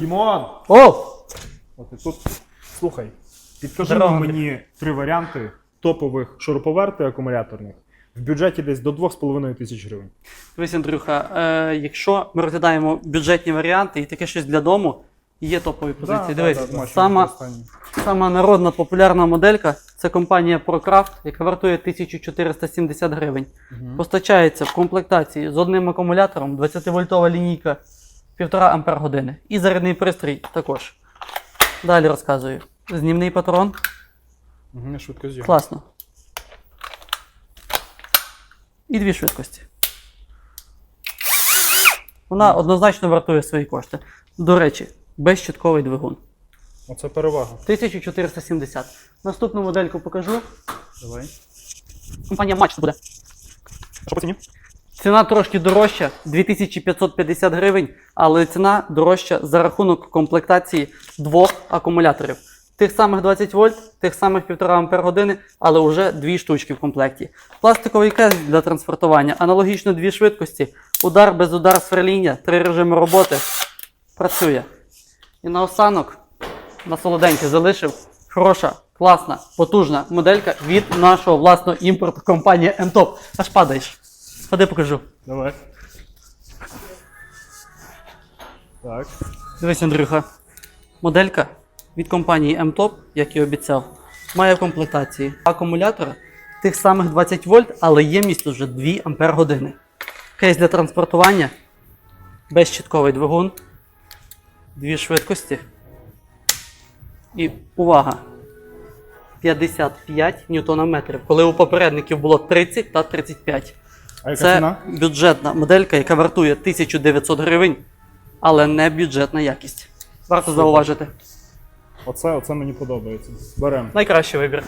Дімон! О! От і тут. Слухай, підкажи Здорово, мені три варіанти топових шуруповерти акумуляторних в бюджеті десь до 2,5 тисяч гривень. Дивись, Андрюха, е, якщо ми розглядаємо бюджетні варіанти і таке щось для дому, є топові позиції. Дивись, сама, сама народна популярна моделька це компанія ProCraft, яка вартує 1470 гривень. Постачається в комплектації з одним акумулятором, 20-вольтова лінійка 1,5 ампер години. І зарядний пристрій також. Далі розказую. Знімний патрон. Угу, швидко зйом. Класно. І дві швидкості. Вона однозначно вартує свої кошти. До речі, безщитковий двигун. Оце перевага. 1470. Наступну модельку покажу. Давай. Компанія Match буде. Що по ціні? Ціна трошки дорожча 2550 гривень, але ціна дорожча за рахунок комплектації двох акумуляторів. Тих самих 20 вольт, тих самих 1,5 ампер години, але вже дві штучки в комплекті. Пластиковий кейс для транспортування, аналогічно дві швидкості, удар без удар сверління, три режими роботи. Працює. І наостанок на солоденьке залишив хороша, класна, потужна моделька від нашого власного імпорту компанії M-Top. Аж падаєш. Ходи покажу. Давай. Так. Дивись, Андрюха. Моделька від компанії M-Top, як і обіцяв, має в комплектації акумулятор тих самих 20 вольт, але ємність уже 2 ампер години. Кейс для транспортування, безщитковий двигун, дві швидкості. І увага! 55 ньютонометрів, коли у попередників було 30 та 35. А яка Це ціна? бюджетна моделька, яка вартує 1900 гривень, але не бюджетна якість. Варто зауважити. Оце, оце мені подобається. Беремо. Найкращий вибір.